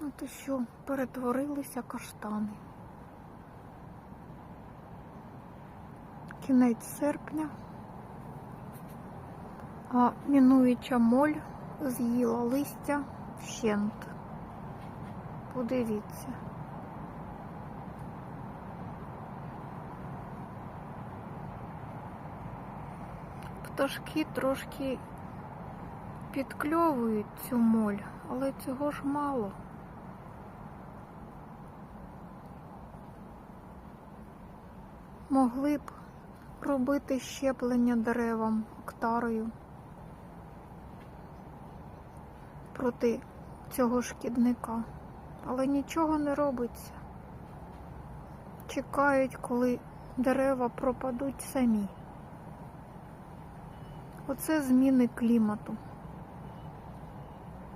От і що, перетворилися каштани. Кінець серпня, а мінуюча моль з'їла листя вщент. Подивіться. Пташки трошки підкльовують цю моль, але цього ж мало. Могли б робити щеплення деревам октарою проти цього шкідника, але нічого не робиться. Чекають, коли дерева пропадуть самі. Оце зміни клімату.